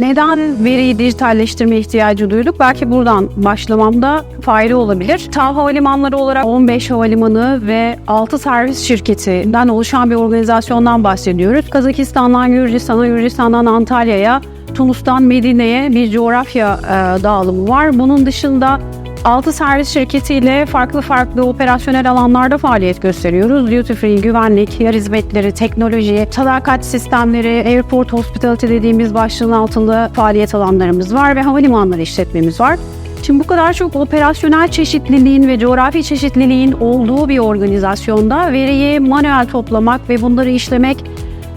Neden veriyi dijitalleştirme ihtiyacı duyduk? Belki buradan başlamamda fayda olabilir. TAV Havalimanları olarak 15 havalimanı ve 6 servis şirketinden oluşan bir organizasyondan bahsediyoruz. Kazakistan'dan Gürcistan'a, Gürcistan'dan Antalya'ya, Tunus'tan Medine'ye bir coğrafya e, dağılımı var. Bunun dışında 6 servis şirketiyle farklı farklı operasyonel alanlarda faaliyet gösteriyoruz. Duty free, güvenlik, yer hizmetleri, teknoloji, sadakat sistemleri, airport hospitality dediğimiz başlığın altında faaliyet alanlarımız var ve havalimanları işletmemiz var. Şimdi bu kadar çok operasyonel çeşitliliğin ve coğrafi çeşitliliğin olduğu bir organizasyonda veriyi manuel toplamak ve bunları işlemek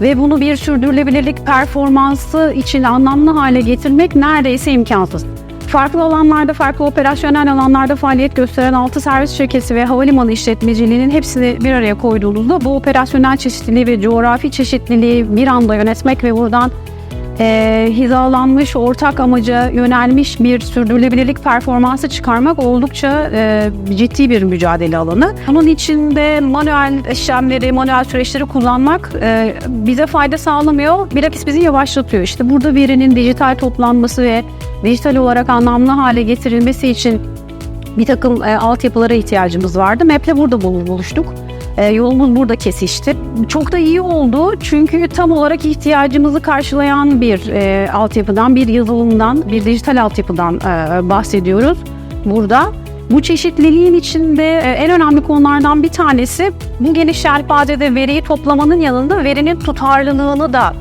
ve bunu bir sürdürülebilirlik performansı için anlamlı hale getirmek neredeyse imkansız. Farklı alanlarda, farklı operasyonel alanlarda faaliyet gösteren 6 servis şirketi ve havalimanı işletmeciliğinin hepsini bir araya koyduğunuzda bu operasyonel çeşitliliği ve coğrafi çeşitliliği bir anda yönetmek ve buradan e, hizalanmış, ortak amaca yönelmiş bir sürdürülebilirlik performansı çıkarmak oldukça e, ciddi bir mücadele alanı. Bunun içinde manuel işlemleri, manuel süreçleri kullanmak e, bize fayda sağlamıyor, bilakis bizi yavaşlatıyor. İşte burada verinin dijital toplanması ve dijital olarak anlamlı hale getirilmesi için bir takım e, altyapılara ihtiyacımız vardı. MEP'le burada bul- buluştuk. E, yolumuz burada kesişti. Çok da iyi oldu çünkü tam olarak ihtiyacımızı karşılayan bir e, altyapıdan, bir yazılımdan, bir dijital altyapıdan e, bahsediyoruz burada. Bu çeşitliliğin içinde e, en önemli konulardan bir tanesi bu geniş yelpazede veriyi toplamanın yanında verinin tutarlılığını da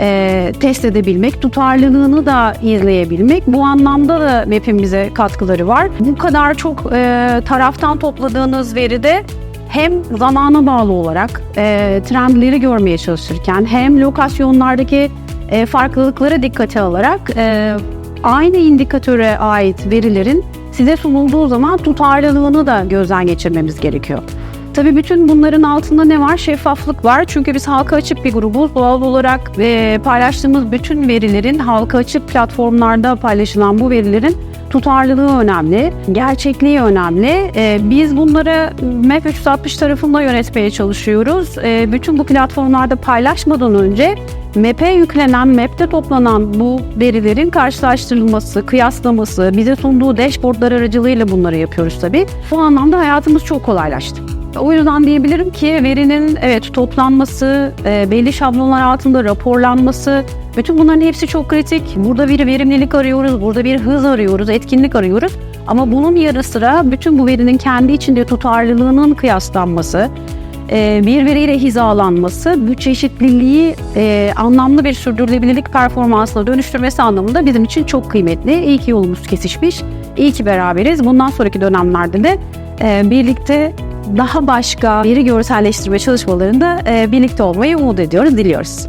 e, test edebilmek, tutarlılığını da izleyebilmek. Bu anlamda da MEP'in bize katkıları var. Bu kadar çok e, taraftan topladığınız veride hem zamana bağlı olarak e, trendleri görmeye çalışırken hem lokasyonlardaki e, farklılıklara dikkate alarak e, aynı indikatöre ait verilerin size sunulduğu zaman tutarlılığını da gözden geçirmemiz gerekiyor. Tabii bütün bunların altında ne var? Şeffaflık var. Çünkü biz halka açık bir grubuz. Doğal olarak ve paylaştığımız bütün verilerin halka açık platformlarda paylaşılan bu verilerin tutarlılığı önemli, gerçekliği önemli. Ee, biz bunları MEP 360 tarafında yönetmeye çalışıyoruz. Ee, bütün bu platformlarda paylaşmadan önce MEP'e yüklenen, MEP'te toplanan bu verilerin karşılaştırılması, kıyaslaması, bize sunduğu dashboardlar aracılığıyla bunları yapıyoruz tabii. Bu anlamda hayatımız çok kolaylaştı. O yüzden diyebilirim ki verinin evet toplanması, e, belli şablonlar altında raporlanması, bütün bunların hepsi çok kritik. Burada bir verimlilik arıyoruz, burada bir hız arıyoruz, etkinlik arıyoruz. Ama bunun yanı sıra bütün bu verinin kendi içinde tutarlılığının kıyaslanması, e, bir veriyle hizalanması, bu çeşitliliği e, anlamlı bir sürdürülebilirlik performansına dönüştürmesi anlamında bizim için çok kıymetli. İyi ki yolumuz kesişmiş, iyi ki beraberiz. Bundan sonraki dönemlerde de e, birlikte daha başka veri görselleştirme çalışmalarında birlikte olmayı umut ediyoruz, diliyoruz.